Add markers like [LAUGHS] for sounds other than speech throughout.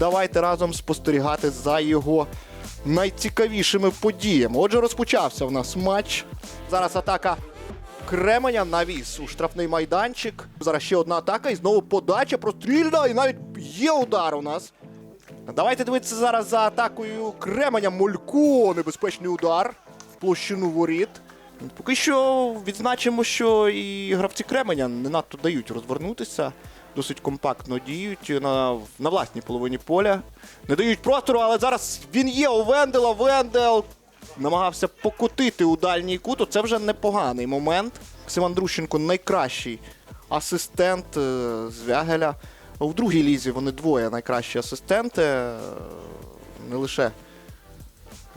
давайте разом спостерігати за його найцікавішими подіями. Отже, розпочався в нас матч. Зараз атака Кременя навіс у штрафний майданчик. Зараз ще одна атака і знову подача прострільна, і навіть є удар у нас. Давайте дивитися зараз за атакою Кременя. Молько, небезпечний удар в площину воріт. Поки що відзначимо, що і гравці Кременя не надто дають розвернутися. Досить компактно діють на, на власній половині поля. Не дають простору, але зараз він є у Вендела. Вендел намагався покотити у дальній кут. Це вже непоганий момент. Максим Андрущенко найкращий асистент е, з Вягеля. В другій лізі вони двоє найкращі асистенти. е, Не лише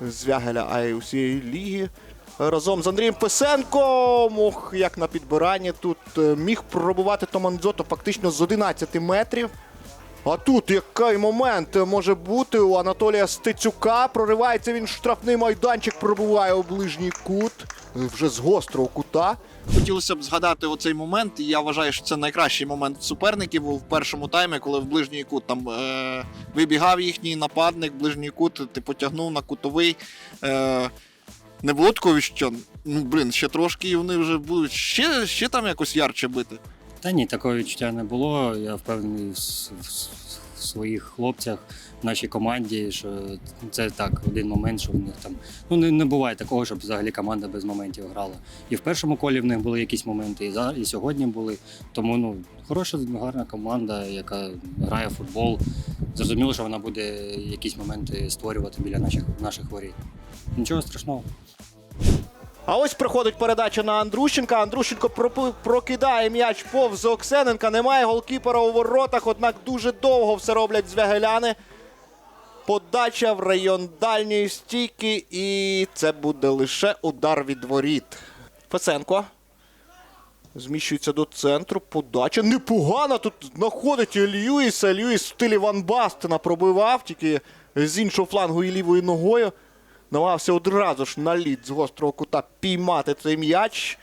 з Вягеля, а й усієї ліги. Разом з Андрієм Писенком. Ох, як на підбиранні тут е, міг пробувати Томандзото фактично з 11 метрів. А тут який момент може бути у Анатолія Стецюка. Проривається він штрафний майданчик, пробуває у ближній кут. Вже з гострого кута. Хотілося б згадати оцей момент. Я вважаю, що це найкращий момент суперників в першому таймі, коли в ближній кут там е, вибігав їхній нападник, ближній кут, ти потягнув на кутовий. Е, не було такого, що ну блін, ще трошки і вони вже будуть ще, ще там якось ярче бити. Та ні, такого відчуття не було. Я впевнений в, в в своїх хлопцях, в нашій команді, що це так, один момент, що в них там. Ну не, не буває такого, щоб взагалі команда без моментів грала. І в першому колі в них були якісь моменти, і зараз, і сьогодні були. Тому ну хороша, гарна команда, яка грає в футбол. Зрозуміло, що вона буде якісь моменти створювати біля наших наших воріт. Нічого страшного. А ось приходить передача на Андрущенка. Андрущенко прокидає м'яч повз Оксененка. Немає голкіпера у воротах, однак дуже довго все роблять звягеляни. Подача в район дальньої стійки, і це буде лише удар від воріт. Фесенко. Зміщується до центру. Подача непогана. Тут знаходить Льюіса. Льюіс в стилі Ван Бастена пробивав, тільки з іншого флангу і лівою ногою. Намагався одразу ж на лід з гострого кута піймати цей м'яч.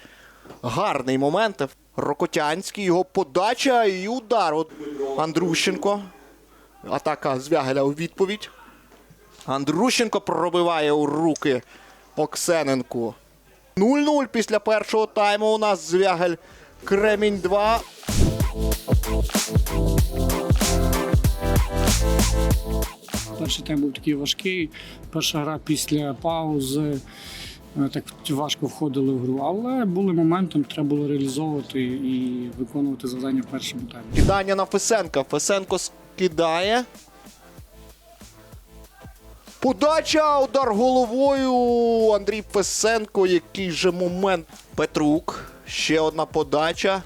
Гарний момент. Рокотянський, його подача і удар. От Андрущенко. Атака Звягеля у відповідь. Андрущенко пробиває у руки Оксененку. 0-0 після першого тайму у нас Звягель Кремінь 2. Перший тайм був такий важкий. Перша гра після паузи е, так важко входили в гру, але були моменти, треба було реалізовувати і виконувати завдання в першому таймі. Кидання на Фесенка. Фесенко скидає. Подача, удар головою. Андрій Фесенко. Який же момент. Петрук. Ще одна подача.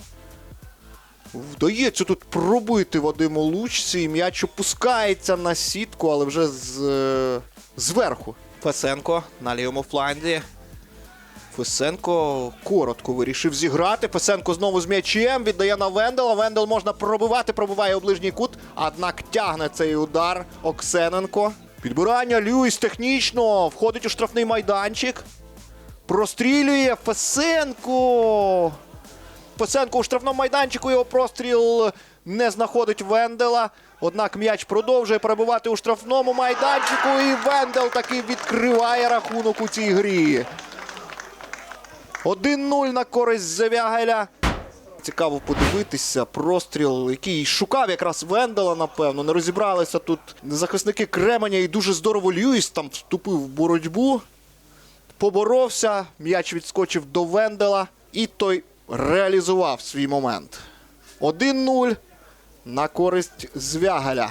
Вдається тут пробити Вадиму Лучці. І м'яч опускається на сітку, але вже з, е, зверху. Фесенко на лівому фланзі. Фесенко коротко вирішив зіграти. Фесенко знову з м'ячем віддає на Вендела. Вендел можна пробивати, пробиває у ближній кут. Однак тягне цей удар Оксененко. Підбирання Люїс технічно входить у штрафний майданчик. Прострілює Фесенко. Фесенко у штрафному майданчику його простріл не знаходить Вендела. Однак м'яч продовжує перебувати у штрафному майданчику. І Вендел таки відкриває рахунок у цій грі. 1-0 на користь Завягеля. Цікаво подивитися. Простріл, який шукав якраз Вендела, напевно. Не розібралися тут захисники Кременя і дуже здорово Льюіс там вступив в боротьбу. Поборовся, м'яч відскочив до Вендела, і той реалізував свій момент. 1-0 на користь Звягаля.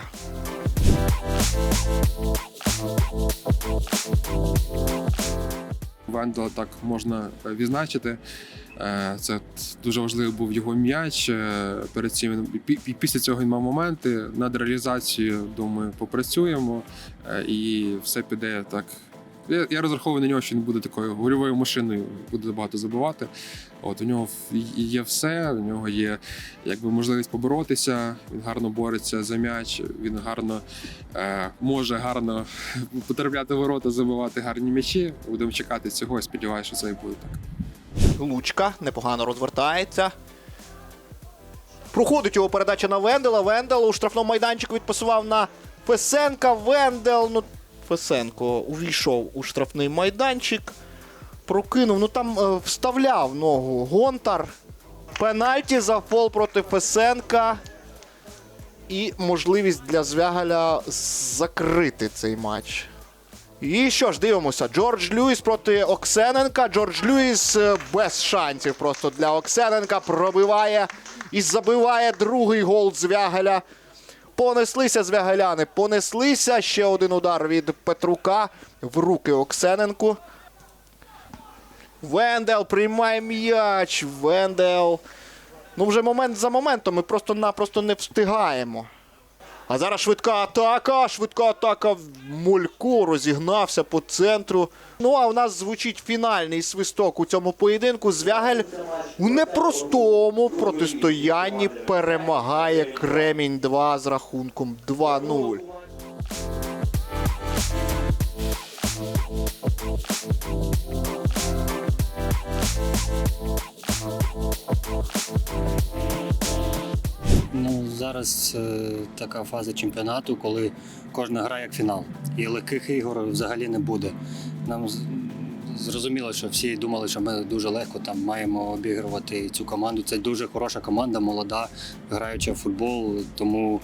Вендела так можна е, відзначити. Е, Це дуже важливий був його м'яч. Е, Перед цим пі- після цього він мав моменти. Над реалізацією, думаю, попрацюємо і все піде так. Я, я розраховую на нього, що він буде такою гольовою машиною, буде багато забивати. От у нього є все, у нього є якби можливість поборотися. Він гарно бореться за м'яч. Він гарно е, може гарно [LAUGHS] потрапляти ворота, забивати гарні м'ячі. Будемо чекати цього. Сподіваюся, що це і буде так. Лучка непогано розвертається. Проходить його передача на Вендела. Вендел у штрафному майданчику відпасував на Фесенка, Вендел. Ну, Фесенко увійшов у штрафний майданчик. Прокинув. Ну там е, вставляв ногу Гонтар. Пенальті за фол проти Фесенка. І можливість для Звягаля закрити цей матч. І що ж, дивимося. Джордж Люїс проти Оксененка. Джордж Люїс е, без шансів просто для Оксененка пробиває і забиває другий гол Звягаля. Понеслися звягаляни, понеслися. Ще один удар від Петрука в руки Оксененку. Вендел приймає м'яч. Вендел. Ну, вже момент за моментом. Ми просто-напросто не встигаємо. А зараз швидка атака. Швидка атака в мульку розігнався по центру. Ну а у нас звучить фінальний свисток у цьому поєдинку. Звягель у непростому протистоянні перемагає Кремінь 2 з рахунком 2-0. Ну, зараз е, така фаза чемпіонату, коли кожна гра як фінал. І легких ігор взагалі не буде. Нам зрозуміло, що всі думали, що ми дуже легко там маємо обігрувати цю команду. Це дуже хороша команда, молода, граюча в футбол. Тому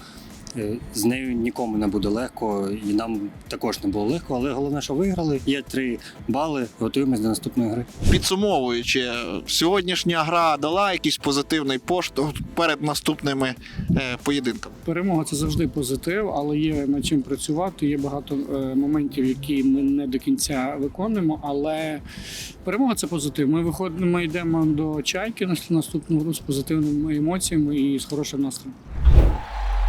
з нею нікому не буде легко, і нам також не було легко. Але головне, що виграли. Є три бали, готуємось до наступної гри. Підсумовуючи, сьогоднішня гра дала якийсь позитивний поштовх перед наступними е, поєдинками. Перемога це завжди позитив, але є над чим працювати. Є багато е, моментів, які ми не до кінця виконуємо. Але перемога це позитив. Ми виходимо, ми йдемо до чайки на наступну гру з позитивними емоціями і з хорошим настроєм.